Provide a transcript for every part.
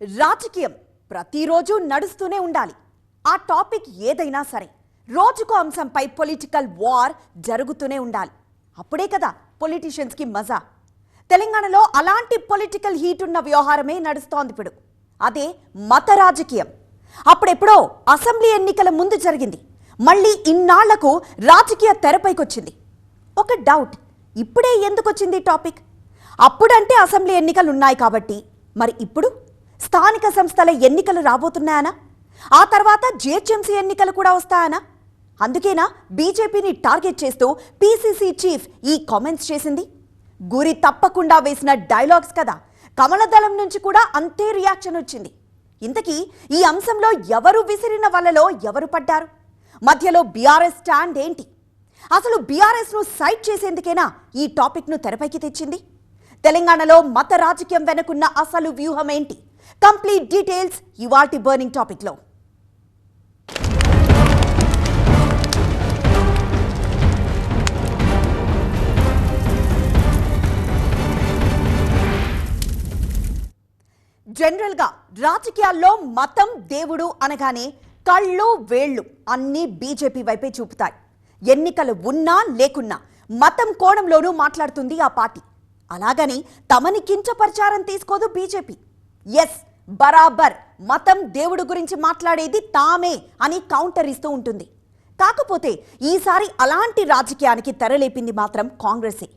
రాజకీయం ప్రతిరోజు నడుస్తూనే ఉండాలి. ఆ టాపిక్ ఏదైనా సరే రోజుకో అంశంపై పొలిటికల్ వార్ జరుగుతూనే ఉండాలి. అప్పుడే కదా పొలిటీషియన్స్కి మజా. తెలంగాణలో అలాంటి పొలిటికల్ హీట్ ఉన్న వ్యవహారమే నడుస్తోంది ఇప్పుడు. అదే మత రాజకీయం. అప్పుడెప్పుడో అసెంబ్లీ ఎన్నికల ముందు జరిగింది. మళ్ళీ ఇన్నాళ్ళకు రాజకీయ తెరపైకొచ్చింది. ఒక డౌట్ ఇప్పుడే ఎందుకు వచ్చింది టాపిక్? అప్పుడంటే అసెంబ్లీ ఎన్నికలు ఉన్నాయి కాబట్టి మరి ఇప్పుడు? స్థానిక సంస్థల ఎన్నికలు రాబోతున్నాయనా? ఆ తర్వాత జిహెచ్ఎంసీ ఎన్నికలు కూడా వస్తాయనా? అందుకేనా బీజేపీని టార్గెట్ చేస్తూ పీసీసీ చీఫ్ ఈ కామెంట్స్ చేసింది? గురి తప్పకుండా వేసిన డైలాగ్స్ కదా. కమలదళం నుంచి కూడా అంతే రియాక్షన్ వచ్చింది. ఇంతకీ ఈ అంశంలో ఎవరు విసిరిన వలలో ఎవరు పడ్డారు? మధ్యలో బీఆర్ఎస్ స్టాండ్ ఏంటి? అసలు బీఆర్ఎస్ను సైట్ చేసేందుకేనా ఈ టాపిక్ను తెరపైకి తెచ్చింది? తెలంగాణలో మత రాజకీయం వెనుకున్న అసలు వ్యూహం ఏంటి? కంప్లీట్ డీటెయిల్స్ ఇవాటి బర్నింగ్ టాపిక్లో. జనరల్గా రాజకీయాల్లో మతం దేవుడు అనగానే కళ్ళు వేళ్ళు అన్నీ బీజేపీ వైపే చూపుతాయి. ఎన్నికలు ఉన్నా లేకున్నా మతం కోణంలోనూ మాట్లాడుతుంది ఆ పార్టీ. అలాగని తమని కించపరిచారం తీసుకోదు బీజేపీ. ఎస్ బరాబర్. మతం దేవుడు గురించి మాట్లాడేది తామే అని కౌంటర్ ఇస్తూ ఉంటుంది. కాకపోతే ఈసారి అలాంటి రాజకీయానికి తెరలేపింది మాత్రం కాంగ్రెసే.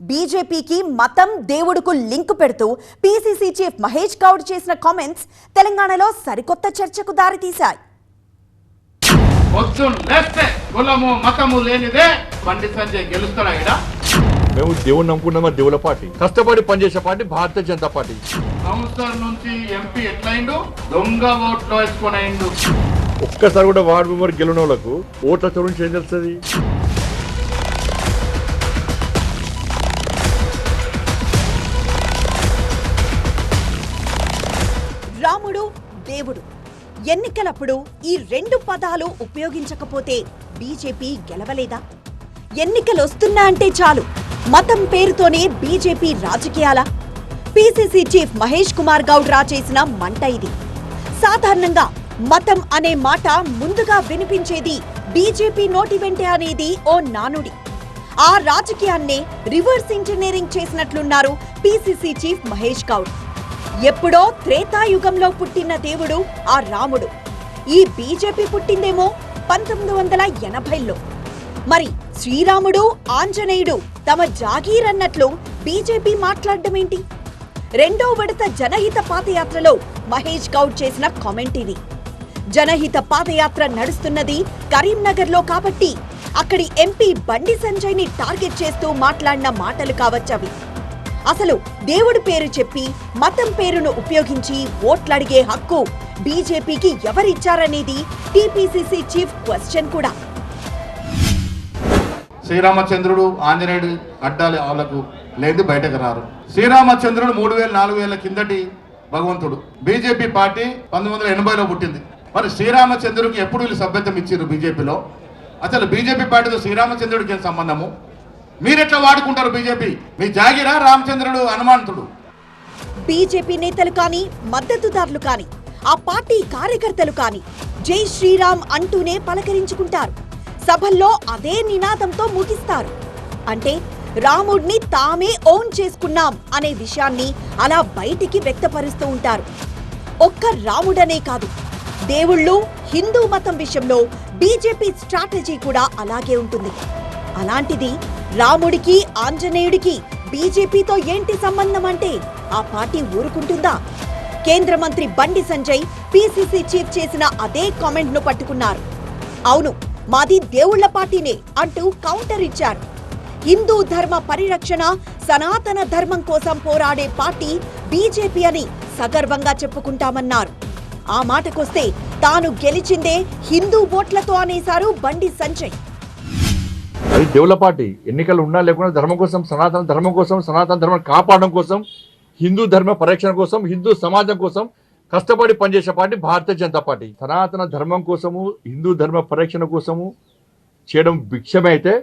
బీజేపీకి మతం దేవుడుకు లింక్ పెడుతూ పీసీసీ చీఫ్ మహేష్ గౌడ్ చేసిన కామెంట్స్ తెలంగాణలో సరికొత్త చర్చకు దారితీశాయి. పొద్దున్న లేస్తే కులము మతము లేనిదే బండి సంజయ్ గెలుస్తాడా మేము దేవుని నమ్ముకున్నామా? దేవుల పార్టీ. కష్టపడి పనిచేసే పార్టీ భారతీయ జనతా పార్టీ. సంవత్సరం నుంచి ఎంపీ ఎట్లయిండు? దొంగ ఓట్లు వేసుకొని అయిండు ఒక్కసారి కూడా వార్డు మెంబర్ గెలిచిన వాళ్ళకు ఓట్ల గురించి ఏం తెలుస్తుంది? రాముడు దేవుడు. ఎన్నికలప్పుడు ఈ రెండు పదాలు ఉపయోగించకపోతే బీజేపీ గెలవలేదా? ఎన్నికలు వస్తున్నా అంటే చాలు. మతం పేరుతోనే బీజేపీ రాజకీయాలా? పీసీసీ చీఫ్ మహేష్ కుమార్ గౌడ్ రా చేసిన మంట ఇది. సాధారణంగా మతం అనే మాట ముందుగా వినిపించేది బీజేపీ నోటి వెంటే అనేది ఓ నానుడి. ఆ రాజకీయాన్నే రివర్స్ ఇంజనీరింగ్ చేసినట్లున్నారు పీసీసీ చీఫ్ మహేష్ గౌడ్. ఎప్పుడో త్రేతాయుగంలో పుట్టిన దేవుడు ఆ రాముడు. ఈ బీజేపీ పుట్టిందేమో పంతొమ్మిది వందల ఎనభైలో. మరి శ్రీరాముడు ఆంజనేయుడు తమ జాగీర్ అన్నట్లు బీజేపీ మాట్లాడడమేంటి రెండో విడత జనహిత పాదయాత్రలో మహేష్ గౌడ్ చేసిన కామెంట్ ఇది. జనహిత పాదయాత్ర నడుస్తున్నది కరీంనగర్లో కాబట్టి అక్కడి ఎంపీ బండి సంజయ్ని టార్గెట్ చేస్తూ మాట్లాడిన మాటలు కావచ్చవి అసలు దేవుడి పేరు చెప్పి మతం పేరును ఉపయోగించి ఓట్లడిగే హక్కు బీజేపీకి ఎవరిచ్చారనేది టీపీసీసీ చీఫ్ క్వశ్చన్ కూడా. శ్రీరామచంద్రుడు ఆంజనేయుడు అడ్డాలి వాళ్ళకు లేదు బయటకు రారు. శ్రీరామచంద్రుడు మూడు వేల నాలుగు వేల కిందటి భగవంతుడు. బీజేపీ పార్టీ పంతొమ్మిది వందల ఎనభైలో పుట్టింది. మరి శ్రీరామచంద్రుడికి ఎప్పుడు వీళ్ళు సభ్యత్వం ఇచ్చారు బీజేపీలో? అసలు బీజేపీ పార్టీతో శ్రీరామచంద్రుడికి ఏం సంబంధము? మీరెట్లా వాడుకుంటారు బీజేపీ? మీ జాగిరా రామచంద్రుడు హనుమంతుడు. బీజేపీ నేతలు కానీ మద్దతుదారులు కానీ ఆ పార్టీ కార్యకర్తలు కానీ జై శ్రీరామ్ అంటూనే పలకరించుకుంటారు. సభల్లో అదే నినాదంతో ముగిస్తారు. అంటే రాముడిని తామే ఓన్ చేసుకున్నాం అనే విషయాన్ని అలా బయటికి వ్యక్తపరుస్తూ ఉంటారు. ఒక్క రాముడనే కాదు దేవుళ్ళు హిందూ మతం విషయంలో బీజేపీ స్ట్రాటజీ కూడా అలాగే ఉంటుంది. అలాంటిది రాముడికి ఆంజనేయుడికి బీజేపీతో ఏంటి సంబంధం అంటే ఆ పార్టీ ఊరుకుంటుందా? కేంద్ర మంత్రి బండి సంజయ్ పీసీసీ చీఫ్ చేసిన అదే కామెంట్ను పట్టుకున్నారు. అవును మాది దేవుళ్ళ పార్టీనే అంటూ కౌంటర్ ఇచ్చారు. హిందూ ధర్మ పరిరక్షణ సనాతన ధర్మం కోసం పోరాడే పార్టీ బీజేపీ అని సగర్వంగా చెప్పుకుంటామన్నారు. ఆ మాటకొస్తే తాను గెలిచిందే హిందూ ఓట్లతో అనేశారు బండి సంజయ్. అది దేవుల పార్టీ. ఎన్నికలు ఉన్నా లేకుండా ధర్మం కోసం సనాతన ధర్మం కోసం సనాతన ధర్మం కాపాడడం కోసం హిందూ ధర్మ పరిరక్షణ కోసం హిందూ సమాజం కోసం కష్టపడి పనిచేసే పార్టీ భారతీయ జనతా పార్టీ. సనాతన ధర్మం కోసము హిందూ ధర్మ పరిరక్షణ కోసము చేయడం భిక్షమైతే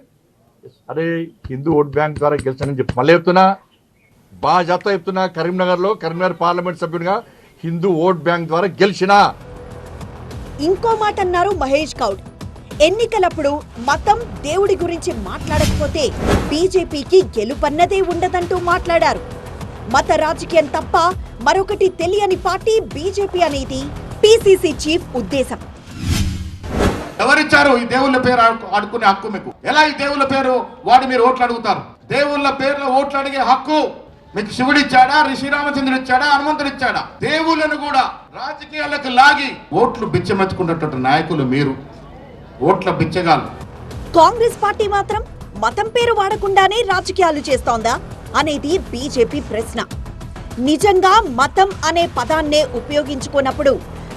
అరే హిందూ ఓట్ బ్యాంక్ ద్వారా గెలిచానని చెప్పి మళ్ళీ చెప్తున్నా బాగా జాగ్రత్త చెప్తున్నా కరీంనగర్లో కరీంనగర్ పార్లమెంట్ సభ్యునిగా హిందూ ఓట్ బ్యాంక్ ద్వారా గెలిచినా. ఇంకో మాట అన్నారు మహేష్ గౌడ్. ఎన్నికలప్పుడు మతం దేవుడి గురించి మాట్లాడకపోతే బీజేపీకి గెలుపన్నదే ఉండదంటూ మాట్లాడారు. మత రాజకీయం తప్ప మరొకటి తెలియని పార్టీ బీజేపీ అనేది పీసీసీ చీఫ్ ఉద్దేశం. ఎవరిచ్చారు ఈ దేవుళ్ళ పేరు ఆడు- ఆడుకునే హక్కు మీకు? ఎలా ఈ దేవుళ్ళ పేరు? వాడి మీరు ఓట్లు అడుగుతారు. దేవుళ్ళ పేర్లో ఓట్లు అడిగే హక్కు మీకు శివుడు ఇచ్చాడా శ్రీరామచంద్రుడు ఇచ్చాడా హనుమంతుడు ఇచ్చాడా దేవుళ్ళను కూడా రాజకీయాలకు లాగి ఓట్లు బిచ్చమెత్తుకున్నటువంటి నాయకులు మీరు. ఓట్ల బిచ్చగాళ్ళు. కాంగ్రెస్ పార్టీ మాత్రం మతం పేరు వాడకుండానే రాజకీయాలు చేస్తోందా అనేది బీజేపీ ప్రశ్న. నిజంగా మతం అనే పదాన్నే ఉపయోగించుకున్నప్పుడు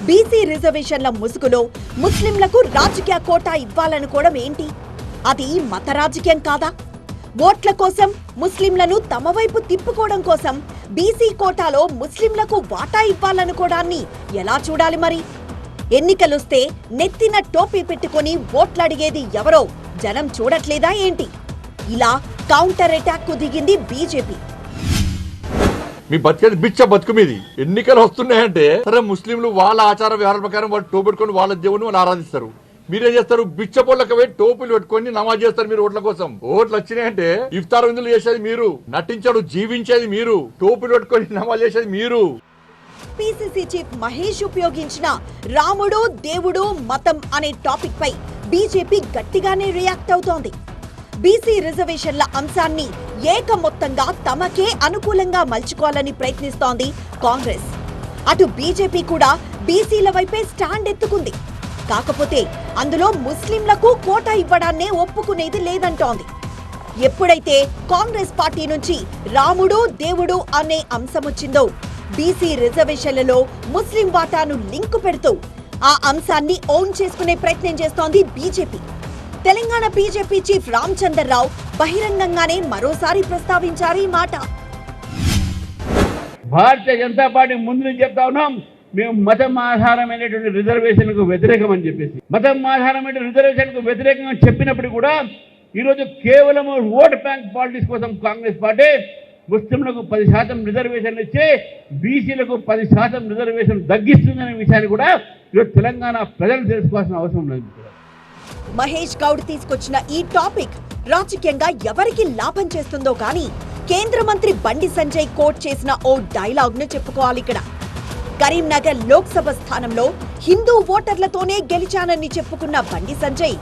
బీసీ రిజర్వేషన్ల ముసుగులో ముస్లింలకు రాజకీయ కోటా ఇవ్వాలనుకోవడం ఏంటి? అది మత రాజకీయం కాదా? ఓట్ల కోసం ముస్లింలను తమ వైపు తిప్పుకోవడం కోసం బీసీ కోటాలో ముస్లింలకు వాటా ఇవ్వాలనుకోవడాన్ని ఎలా చూడాలి మరి? ఎన్నికలొస్తే నెత్తిన టోపీ పెట్టుకొని ఓట్లడిగేది ఎవరో జనం చూడట్లేదా ఏంటి? ఇలా కౌంటర్ అటాక్కు దిగింది బీజేపీ మీ బతికేది బిచ్చ బతుకు మీది. ఎన్నికలు వస్తున్నాయంటే సరే ముస్లింలు వాళ్ళ ఆచార వ్యవహారం ప్రకారం వాళ్ళు టోపు పెట్టుకొని వాళ్ళ దేవుని వాళ్ళు ఆరాధిస్తారు. మీరేం చేస్తారు? బిచ్చ పొల్లక పోయి టోపులు పెట్టుకొని నమాజ్ చేస్తారు మీరు ఓట్ల కోసం. ఓట్లు వచ్చినాయంటే ఇఫ్తార్ విందులు చేసేది మీరు. నటించాడు జీవించేది మీరు. టోపులు పెట్టుకొని నమాజ్ చేసేది మీరు. పీసీసీ చీఫ్ మహేష్ ఉపయోగించిన రాముడు దేవుడు మతం అనే టాపిక్ పై బీజేపీ గట్టిగానే రియాక్ట్ అవుతోంది. బీసీ రిజర్వేషన్ల అంశాన్ని ఏకమొత్తంగా తమకే అనుకూలంగా మలుచుకోవాలని ప్రయత్నిస్తోంది కాంగ్రెస్. అటు బీజేపీ కూడా బీసీల వైపే స్టాండ్ ఎత్తుకుంది. కాకపోతే అందులో ముస్లింలకు కోటా ఇవ్వడాన్నే ఒప్పుకునేది లేదంటోంది. ఎప్పుడైతే కాంగ్రెస్ పార్టీ నుంచి రాముడు దేవుడు అనే అంశం వచ్చిందో బీసీ రిజర్వేషన్లలో ముస్లిం వాటాను లింకు పెడుతూ ఆ అంశాన్ని ఓన్ చేసుకునే ప్రయత్నం చేస్తోంది BJP. Telangana BJP chief Ramchander Rao బహిరంగంగానే మరోసారి ప్రస్తావించారు ఈ మాట. భారతీయ జనతా పార్టీ ముందు నుంచి చెప్తా ఉన్నాం మేము మతం ఆధారమైనటువంటి రిజర్వేషన్కు వ్యతిరేకం అని చెప్పేసి. మతం ఆధారమైన రిజర్వేషన్కు వ్యతిరేకంగా చెప్పినప్పుడు కూడా ఈరోజు కేవలం ఓట్ బ్యాంక్ పాలిటిక్స్ కోసం కాంగ్రెస్ పార్టీ ముస్లింలకు పది శాతం రిజర్వేషన్లు ఇచ్చి బీసీలకు పది శాతం రిజర్వేషన్ తగ్గిస్తుందనే విషయాన్ని కూడా ఈరోజు తెలంగాణ ప్రజలు తెలుసుకోవాల్సిన అవసరం లేదు. మహేష్ గౌడ్ తీసుకొచ్చిన ఈ టాపిక్ రాజకీయంగా ఎవరికి లాభం చేస్తుందో కానీ కేంద్ర మంత్రి బండి సంజయ్ కోట్ చేసిన ఓ డైలాగ్ను చెప్పుకోవాలి ఇక్కడ. కరీంనగర్ లోక్సభ స్థానంలో హిందూ ఓటర్లతోనే గెలిచానని చెప్పుకున్న బండి సంజయ్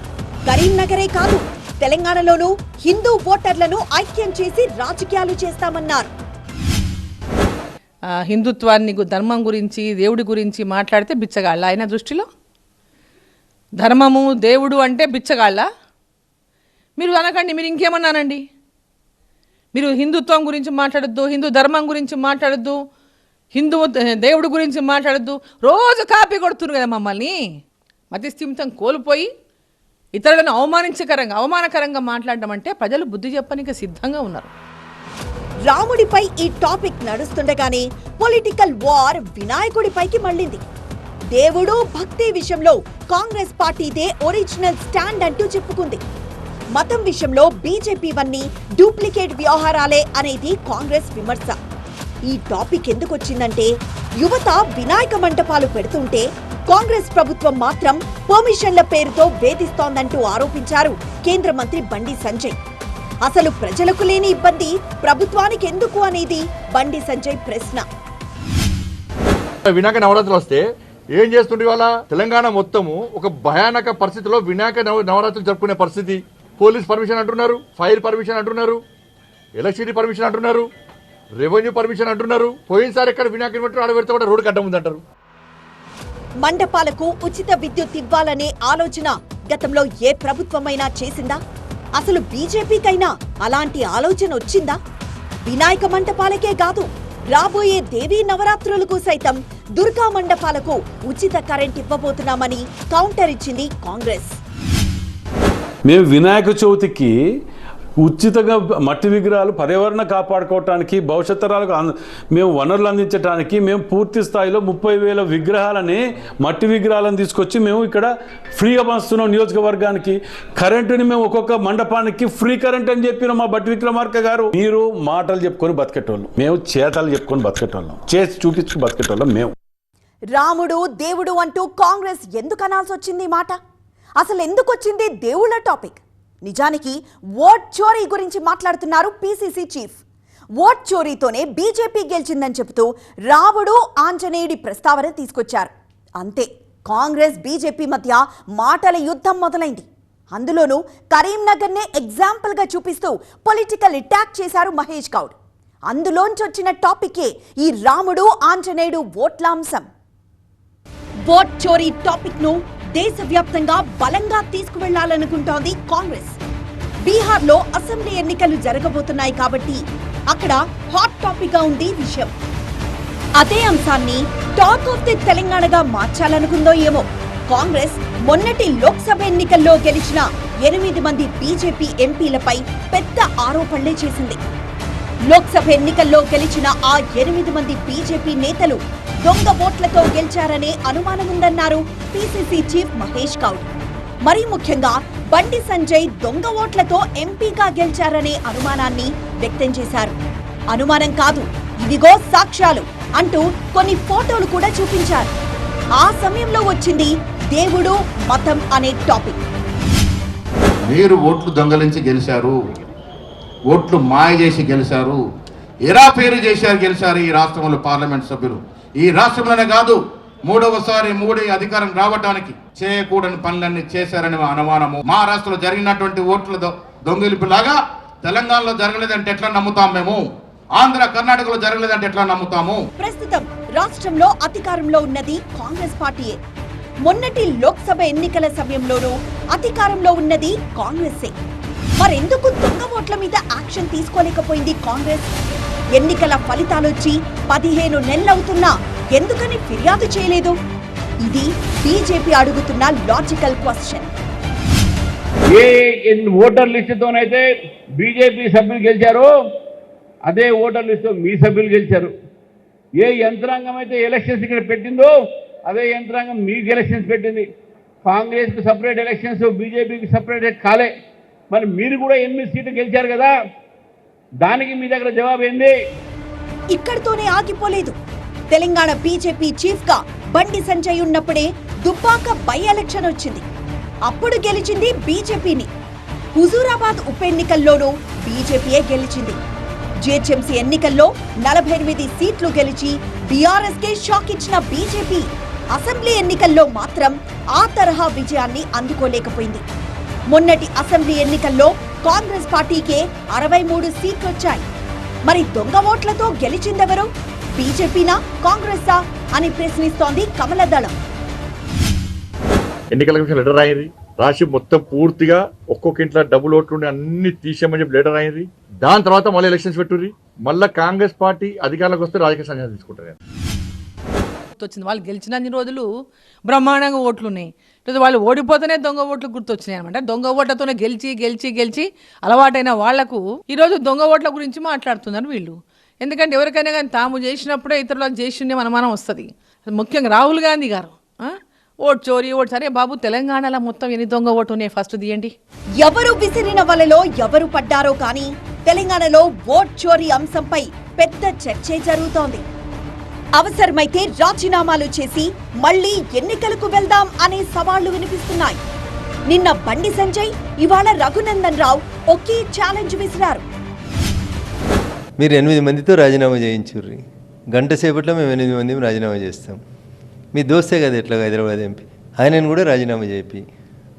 కరీంనగరే కాదు తెలంగాణలోనూ హిందూ ఓటర్లను ఐక్యం చేసి రాజకీయాలు చేస్తామన్నారు. హిందుత్వాన్ని ధర్మం గురించి దేవుడి గురించి మాట్లాడితే బిచ్చగాళ్ళ. ఆయన దృష్టిలో? ధర్మము దేవుడు అంటే బిచ్చగాళ్ళ? మీరు అనకండి మీరు ఇంకేమన్నానండి? మీరు హిందుత్వం గురించి మాట్లాడొద్దు హిందూ ధర్మం గురించి మాట్లాడొద్దు హిందూ దేవుడి గురించి మాట్లాడద్దు. రోజు కాపీ కొడుతున్నారు కదా మమ్మల్ని. మతిస్థిమితం కోల్పోయి ఇతరులను అవమానించకరంగా అవమానకరంగా మాట్లాడడం అంటే ప్రజలు బుద్ధి చెప్పనికి సిద్ధంగా ఉన్నారు. రాముడిపై ఈ టాపిక్ నడుస్తుండగానే పొలిటికల్ వార్ వినాయకుడిపైకి మళ్ళింది. దేవుడు భక్తి విషయంలో కాంగ్రెస్ పార్టీదే ఒరిజినల్ స్టాండ్ అంటూ చెప్పుకుంది. మతం విషయంలో బీజేపీ వన్నీ డూప్లికేట్ వ్యవహారాలే అనేది కాంగ్రెస్ విమర్శ. ఈ టాపిక్ ఎందుకు వచ్చిందంటే యువత వినాయక మంటపాలు పెడుతుంటే కాంగ్రెస్ ప్రభుత్వం మాత్రం పర్మిషన్ల పేరుతో వేధిస్తోందంటూ ఆరోపించారు కేంద్ర మంత్రి బండి సంజయ్. అసలు ప్రజలకు లేని ఇబ్బంది ప్రభుత్వానికి ఎందుకు అనేది బండి సంజయ్ ప్రశ్న. వినాయక నవరాత్రులు వస్తే ఏం చేస్తుండే వాళ్ళ తెలంగాణ మొత్తము ఒక భయానక పరిస్థితిలో వినాయక నవ నవరాత్రులు జరుపుకునే పరిస్థితి. పోలీస్ పర్మిషన్ అంటున్నారు ఫైర్ పర్మిషన్ అంటున్నారు ఎలక్ట్రిసిటీ పర్మిషన్ అంటున్నారు. రెవెన్యూ పర్మిషన్ అంటున్నారు. పోయినసారి ఎక్కడ వినాయకుని పెట్టారు ఆడ పెడితే కూడా రోడ్డు కట్ట ఉందంటారు. మండపాలకు ఉచిత విద్యుత్ ఇవ్వాలనే ఆలోచన గతంలో ఏ ప్రభుత్వమైనా చేసిందా? అసలు బీజేపీకైనా అలాంటి ఆలోచన వచ్చిందా? వినాయక మంటపాలకే కాదు రాబోయే దేవీ నవరాత్రులకు సైతం దుర్గా మండపాలకు ఉచిత కరెంట్ ఇవ్వబోతున్నామని కౌంటర్ ఇచ్చింది కాంగ్రెస్. మేము వినాయక చవితికి ఉచితంగా మట్టి విగ్రహాలు పర్యావరణ కాపాడుకోవటానికి భవిష్యత్ తరాలకు అంద- మేము వనరులు అందించడానికి మేము పూర్తి స్థాయిలో ముప్పై వేల విగ్రహాలని మట్టి విగ్రహాలను తీసుకొచ్చి మేము ఇక్కడ ఫ్రీగా పంచుతున్నాం నియోజకవర్గానికి. కరెంటుని మేము ఒక్కొక్క మండపానికి ఫ్రీ కరెంట్ అని చెప్పిన మా భట్టి విక్రమార్క గారు. మీరు మాటలు చెప్పుకొని బతికేటోళ్ళం. మేము చేతలు చెప్పుకొని బతికేటోళ్ళం. చేసి చూపించి బతికేటోళ్ళం మేము. రాముడు దేవుడు అంటూ కాంగ్రెస్ ఎందుకు అనాల్సి వచ్చింది ఈ మాట? అసలు ఎందుకు వచ్చింది దేవుళ్ళ టాపిక్? నిజానికి ఓట్ చోరీ గురించి మాట్లాడుతున్నారు పీసీసీ చీఫ్. ఓట్ చోరీతోనే బీజేపీ గెలిచిందని చెబుతూ రాముడు ఆంజనేయుడి ప్రస్తావన తీసుకొచ్చారు. అంతే కాంగ్రెస్ బీజేపీ మధ్య మాటల యుద్ధం మొదలైంది. అందులోనూ కరీంనగర్నే ఎగ్జాంపుల్గా చూపిస్తూ పొలిటికల్ అటాక్ చేశారు మహేష్ గౌడ్. అందులోంచి వచ్చిన టాపికే ఈ రాముడు ఆంజనేయుడు ఓట్ల అంశం. ఓట్ చోరీ టాపిక్ను దేశవ్యాప్తంగా బలంగా తీసుకువెళ్ళాలనుకుంటోంది కాంగ్రెస్. బీహార్లో అసెంబ్లీ ఎన్నికలు జరగబోతున్నాయి కాబట్టి అక్కడ హాట్ టాపిక్గా ఉంది విషయం. అదే అంశాన్ని టాక్ ఆఫ్ ది తెలంగాణగా మార్చాలనుకుందో ఏమో. కాంగ్రెస్ మొన్నటి లోక్సభ ఎన్నికల్లో గెలిచిన ఎనిమిది మంది బీజేపీ ఎంపీలపై పెద్ద ఆరోపణలే చేసింది. లోక్సభ ఎన్నికల్లో గెలిచిన ఆ ఎనిమిది మంది బీజేపీ నేతలు దొంగ ఓట్లతో గెలిచారనే అనుమానముందన్నారు పీసీసీ చీఫ్ మహేష్ కౌడ్ మరీ ముఖ్యంగా బండి సంజయ్ దొంగ ఓట్లతో ఎంపీగా గెలిచారనే అనుమానాన్ని వ్యక్తం చేశారు. అనుమానం కాదు ఇదిగో సాక్ష్యాలు అంటూ కొన్ని ఫోటోలు కూడా చూపించారు. ఆ సమయంలో వచ్చింది దేవుడు మతం అనే టాపిక్. మీరు ఓట్లు దొంగలించి గెలిచారు ఓట్లు మాయ చేసి గెలిచారు ఎరా పేరు చేశారు గెలిచారు ఈ రాష్ట్రంలో పార్లమెంట్ సభ్యులు. ఈ రాష్ట్రంలోనే కాదు మూడవసారి మూడే అధికారం రావడానికి చేయకూడని పనులన్నీ చేశారని మా అనుమానము. మహారాష్ట్రలో జరిగినటువంటి ఓట్ల దొ- దొంగిలిపులాగా తెలంగాణలో జరగలేదంటే ఎట్లా నమ్ముతాం మేము? ఆంధ్ర కర్ణాటకలో జరగలేదంటే ఎట్లా నమ్ముతాము? ప్రస్తుతం రాష్ట్రంలో అధికారంలో ఉన్నది కాంగ్రెస్ పార్టీయే. మొన్నటి లోక్సభ ఎన్నికల సమయంలోనూ అధికారంలో ఉన్నది కాంగ్రెసే మరెందుకు దొంగ ఓట్ల మీద యాక్షన్ తీసుకోలేకపోయింది కాంగ్రెస్? ఎన్నికల ఫలితాలొచ్చి పదిహేను నెలలవుతున్నా ఎందుకని ఫిర్యాదు చేయలేదు? ఇది బీజేపీ అడుగుతున్న లాజికల్ క్వశ్చన్ ఏ ఎన్- ఓటర్ లిస్టుతోనైతే బీజేపీ సభ్యులు గెలిచారో అదే ఓటర్ లిస్టు మీ సభ్యులు గెలిచారు. ఏ యంత్రాంగం అయితే ఎలక్షన్స్ ఇక్కడ పెట్టిందో అదే యంత్రాంగం మీకు ఎలక్షన్స్ పెట్టింది. కాంగ్రెస్కి సపరేట్ ఎలక్షన్స్ బీజేపీకి సపరేట్ కాలే. మరి మీరు కూడా ఎనిమిది సీట్లు గెలిచారు కదా. దానికి మీ దగ్గర జవాబు ఏంది? ఇక్కడితోనే ఆగిపోలేదు. తెలంగాణ బీజేపీ చీఫ్గా బండి సంజయ్ ఉన్నప్పుడే దుబ్బాక బై ఎలక్షన్ వచ్చింది. అప్పుడు గెలిచింది బీజేపీని. హుజూరాబాద్ ఉప ఎన్నికల్లోనూ బీజేపీయే గెలిచింది. జిహెచ్ఎంసీ ఎన్నికల్లో నలభై ఎనిమిది సీట్లు గెలిచి బీఆర్ఎస్ కే షాక్ ఇచ్చిన బీజేపీ అసెంబ్లీ ఎన్నికల్లో మాత్రం ఆ తరహా విజయాన్ని అందుకోలేకపోయింది. మొన్నటి అసెంబ్లీ ఎన్నికల్లో కాంగ్రెస్ పార్టీకే అరవై మూడు సీట్లొచ్చాయి. మరి దొంగ ఓట్లతో గెలిచిందెవరు? బీజేపీనా కాంగ్రెసా అని ప్రశ్నిస్తోంది కమల దళం. ఎన్నికల కమిషన్ లెటర్ అయింది రాసి మొత్తం పూర్తిగా ఒక్కొక్క ఇంట్లో డబుల్ ఓట్లు అన్ని తీసేయమని చెప్పి లెటర్ అయింది దాని తర్వాత మళ్ళీ ఎలక్షన్స్ పెట్టుర్రి. మళ్ళీ కాంగ్రెస్ పార్టీ అధికారంలోకి వస్తే రాజకీయ సంఘాలు తీసుకుంటారు. గుర్తొచ్చింది. వాళ్ళు గెలిచినన్ని రోజులు బ్రహ్మాండంగా ఓట్లు ఉన్నాయి లేదా వాళ్ళు ఓడిపోతేనే దొంగ ఓట్లు గుర్తొచ్చినాయి అనమాట. దొంగ ఓట్లతోనే గెలిచి గెలిచి గెలిచి అలవాటైన వాళ్ళకు ఈరోజు దొంగ ఓట్ల గురించి మాట్లాడుతున్నారు వీళ్ళు. ఎందుకంటే ఎవరికైనా కానీ తాము చేసినప్పుడే ఇతరులకు చేసిండే అనుమానం వస్తుంది. ముఖ్యంగా రాహుల్ గాంధీ గారు. ఓట్ చోరీ ఓట్ సరే బాబు తెలంగాణలో మొత్తం ఎన్ని దొంగ ఓటు ఉన్నాయి? ఫస్ట్ తీయండి. ఎవరు విసిరిన వలలో ఎవరు పడ్డారో కానీ తెలంగాణలో ఓట్ చోరీ అంశంపై పెద్ద చర్చే జరుగుతోంది. అవసరమైతే రాజీనామాలు చేసి మళ్ళీ ఎన్నికలకు వెళ్దాం అనే సవాళ్ళు వినిపిస్తున్నాయి. నిన్న బండి సంజయ్ ఇవాళ రఘునందన్ రావు ఒకే ఛాలెంజ్ విసిరారు. మీరు ఎనిమిది మందితో రాజీనామా చేయించుర్రి. గంట సేపట్లో మేము ఎనిమిది మంది రాజీనామా చేస్తాం. మీ దోస్తే కదా ఎట్లా హైదరాబాద్ ఎంపీ. ఆయనను కూడా రాజీనామా చేపి.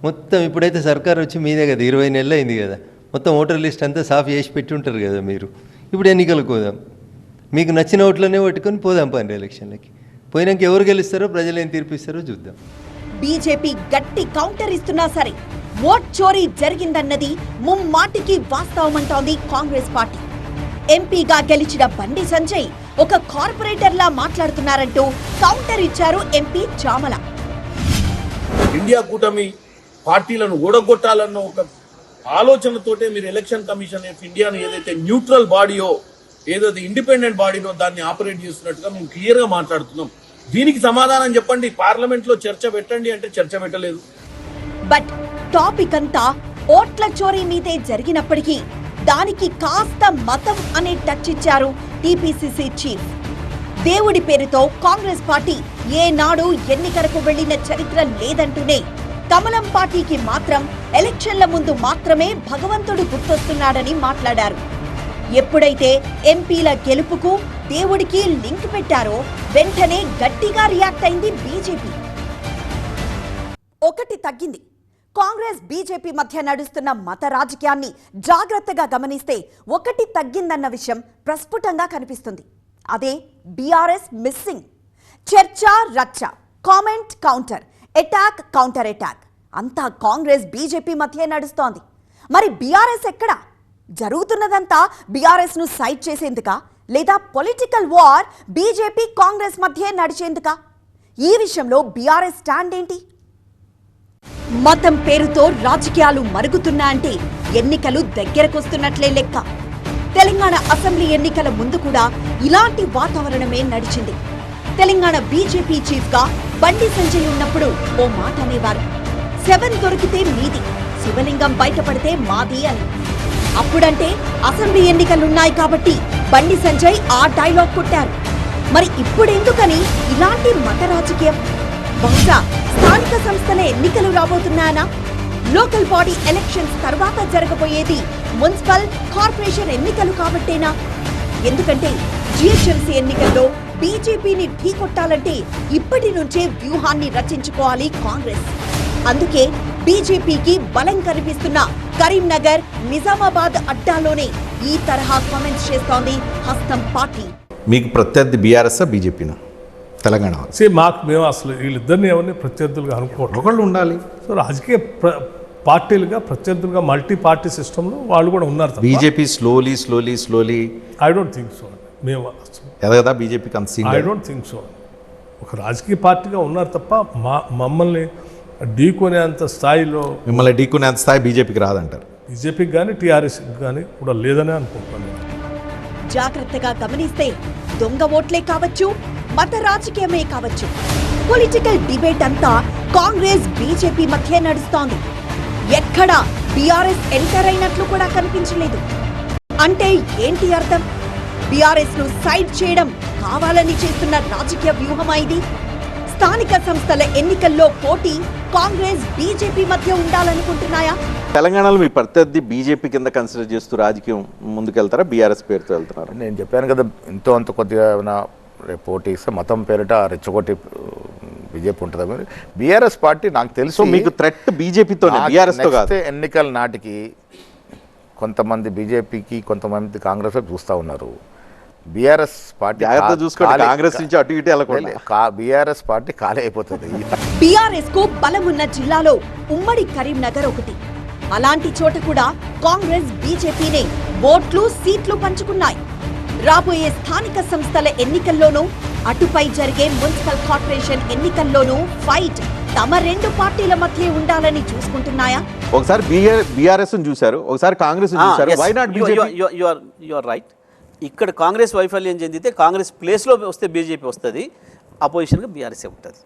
మొత్తం ఇప్పుడైతే సర్కార్ వచ్చి మీదే కదా ఇరవై నెలలు అయింది కదా. మొత్తం ఓటర్ లిస్ట్ అంతా సాఫ్ చేసి పెట్టి ఉంటారు కదా మీరు. ఇప్పుడు ఎన్నికలకు పోదాం. మీకు నచ్చిన ఓట్లనే పట్టుకొని పోదాం పని ఎలక్షన్లకి. పోయినాక ఎవరు గెలుస్తారో ప్రజలు ఏం తీర్పిస్తారో చూద్దాం. బీజేపీ గట్టి కౌంటర్ ఇస్తున్నా సరే ఓట్ చోరీ జరిగిందన్నది ముమ్మాటికి వాస్తవమంటోంది కాంగ్రెస్ పార్టీ. ఎంపీగా గెలిచిన బండి సంజయ్ ఒక కార్పొరేటర్లా మాట్లాడుతున్నారంటూ కౌంటర్ ఇచ్చారు ఎంపీ చామల ఇండియా కూటమి పార్టీలను ఓడగొట్టాలన్న ఒక ఆలోచనతోటే మీరు ఎలక్షన్ కమిషన్ ఆఫ్ ఇండియాను ఏదైతే న్యూట్రల్ బాడీయో ఏదైతే ఇండిపెండెంట్ బాడీనో దాన్ని ఆపరేట్ చేస్తున్నట్టుగా మేము క్లియర్గా మాట్లాడుతున్నాం. దీనికి సమాధానం చెప్పండి. పార్లమెంట్లో చర్చ పెట్టండి అంటే చర్చ పెట్టలేదు. బట్ టాపిక్ అంతా ఓట్ల చోరీ మీదే జరిగినప్పటికీ దానికి కాస్త మతం అనే టచ్ ఇచ్చారు టీపీసీసీ చీఫ్. దేవుడి పేరుతో కాంగ్రెస్ పార్టీ ఏనాడు ఎన్నికలకు వెళ్ళిన చరిత్ర లేదంటూనే కమలం పార్టీకి మాత్రం ఎలక్షన్ల ముందు మాత్రమే భగవంతుడు గుర్తొస్తున్నాడని మాట్లాడారు. ఎప్పుడైతే ఎంపీల గెలుపుకు దేవుడికి లింక్ పెట్టారో వెంటనే గట్టిగా రియాక్ట్ అయింది బీజేపీ. ఒకటి తగ్గింది. కాంగ్రెస్ బీజేపీ మధ్య నడుస్తున్న మత రాజకీయాన్ని జాగ్రత్తగా గమనిస్తే ఒకటి తగ్గిందన్న విషయం ప్రస్ఫుటంగా కనిపిస్తుంది. అదే బీఆర్ఎస్ మిస్సింగ్. చర్చ రచ్చ comment counter attack counter attack. అంతా కాంగ్రెస్ బీజేపీ మధ్య నడుస్తోంది. మరి బీఆర్ఎస్ ఎక్కడా? జరుగుతున్నదంతా బీఆర్ఎస్ను చేసేందుక? చేసేందుకా లేదా పొలిటికల్ వార్ బీజేపీ కాంగ్రెస్ మధ్య నడిచేందుకా? ఈ విషయంలో బీఆర్ఎస్ స్టాండ్ ఏంటి? మతం పేరుతో రాజకీయాలు మరుగుతున్నాయంటే ఎన్నికలు దగ్గరకొస్తున్నట్లే లెక్క. తెలంగాణ అసెంబ్లీ ఎన్నికల ముందు కూడా ఇలాంటి వాతావరణమే నడిచింది. తెలంగాణ బీజేపీ చీఫ్గా బండి సంజయ్ ఉన్నప్పుడు ఓ మాట అనేవారు. సెవెన్ దొరికితే మీది శివలింగం బయటపడితే మాది అని. అప్పుడంటే అసెంబ్లీ ఎన్నికలున్నాయి కాబట్టి బండి సంజయ్ ఆ డైలాగ్ కొట్టారు. మరి ఇప్పుడెందుకని ఇలాంటి మత రాజకీయం? బహుశా స్థానిక సంస్థల ఎన్నికలు రాబోతున్నాయనా? లోకల్ బాడీ ఎలక్షన్స్ తర్వాత జరగబోయేది మున్సిపల్ కార్పొరేషన్ ఎన్నికలు కాబట్టేనా? ఎందుకంటే జిహెచ్ఎంసీ ఎన్నికల్లో బీజేపీని ఢీకొట్టాలంటే ఇప్పటి నుంచే వ్యూహాన్ని రచించుకోవాలి కాంగ్రెస్. అందుకే బీజేపీకి బలం కనిపిస్తున్న కరీంనగర్ నిజామాబాద్ అడ్డాలోనే ఈ తరహా కామెంట్స్ చేస్తోంది హస్తం పార్టీ. మీకు ప్రత్యర్థి బీఆర్ఎస్ బీజేపీనా? తెలంగాణ సే మాకు మేము అసలు వీళ్ళిద్దరిని ఎవరిని ప్రత్యర్థులుగా అనుకోవట్లేదు. ఒకళ్ళు ఉండాలి. సో రాజకీయ ప్ర- పార్టీలుగా ప్రత్యర్థులుగా మల్టీ పార్టీ సిస్టంలో వాళ్ళు కూడా ఉన్నారు BJP slowly slowly slowly I don't think so మేము ఎదగదా బీజేపీకి అంత scene I don't think so ఒక రాజకీయ పార్టీగా ఉన్నారు తప్ప మా మమ్మల్ని ఢీకొనేంత స్థాయిలో మిమ్మల్ని ఢీకునేంత స్థాయి బీజేపీకి రాదంటారు. బీజేపీకి కానీ టీఆర్ఎస్కి కానీ కూడా లేదనే అనుకుంటున్నాను. నేను. జాగ్రత్తగా గమనిస్తే దొంగ ఓట్లే కావచ్చు మత రాజకీయమే కావచ్చు. పొలిటికల్ డిబేట్ అంతా కాంగ్రెస్ బీజేపీ మధ్య నడుస్తోంది. ఎక్కడా బీఆర్ఎస్ ఎంటర్ అయినట్లు కూడా కనిపించలేదు. అంటే ఏంటి అర్థం? బీఆర్ఎస్ను సైడ్ చేయడం కావాలని చేస్తున్న రాజకీయ వ్యూహమా ఇది? స్థానిక సంస్థల ఎన్నికల్లో పోటీ కాంగ్రెస్ బీజేపీ మధ్య ఉండాలనుకుంటున్నాయా? తెలంగాణలో మీ ప్రత్యర్థి బీజేపీ కింద కన్సిడర్ చేస్తూ రాజకీయం ముందుకెళ్తారా? బీఆర్ఎస్ పేరుతో వెళ్తున్నారు? నేను చెప్పాను కదా ఎంతో అంత కొద్దిగా ఏమైనా రేపు పోటీ ఇస్తే మతం పేరిట రెచ్చగొట్టి బీజేపీ ఉంటుంది బీఆర్ఎస్ పార్టీ నాకు తెలుసు మీకు థ్రెట్ బీజేపీతోనే బీఆర్ఎస్తో కాదు. ఎన్నికల నాటికి కొంతమంది బీజేపీకి కొంతమంది కాంగ్రెస్ చూస్తూ ఉన్నారు. బీఆర్ఎస్ పార్టీ జాగ్రత్త చూసుకోండి కాంగ్రెస్ నుంచి అటు ఇటు వెళ్ళకుండా. కా- బీఆర్ఎస్ పార్టీ ఖాళీ అయిపోతుంది. బీఆర్ఎస్కు బలమున్న జిల్లాలో ఉమ్మడి కరీంనగర్ ఒకటి. అలాంటి చోట కూడా కాంగ్రెస్ బీజేపీనే ఓట్లు సీట్లు పంచుకున్నాయి. రాబోయే స్థానిక సంస్థల ఎన్నికల్లోనూ అటుపై జరిగే మున్సిపల్ కార్పొరేషన్ ఎన్నికల్లోనూ ఫైట్ తమ రెండు పార్టీల మధ్య ఉండాలని చూసుకుంటున్నాయా? ఒకసారి బీఆర్ఎస్ చూశారు ఒకసారి కాంగ్రెస్ చూశారు. Why not BJP? You are you are right ఇక్కడ కాంగ్రెస్ వైఫల్యం చెందితే కాంగ్రెస్ ప్లేస్లో వస్తే బీజేపీ వస్తుంది అపోజిషన్గా బీఆర్ఎస్ఏ ఉంటుంది.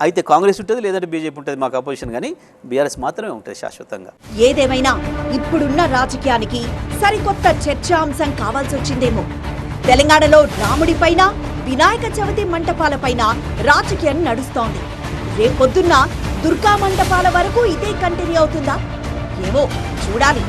అయితే కాంగ్రెస్ ఉంటుంది లేదంటే బీజేపీ ఉంటుంది మాకు అపోజిషన్ కానీ బీఆర్ఎస్ మాత్రమే ఉంటుంది శాశ్వతంగా. ఏదేమైనా ఇప్పుడున్న రాజకీయానికి సరికొత్త చర్చాంశం కావాల్సి వచ్చిందేమో తెలంగాణలో రాముడిపైన వినాయక చవితి మంటపాలపైన రాజకీయం నడుస్తోంది. రేపొద్దున్న దుర్గా మంటపాల వరకు ఇదే కంటిన్యూ అవుతుందా? ఏమో చూడాలి.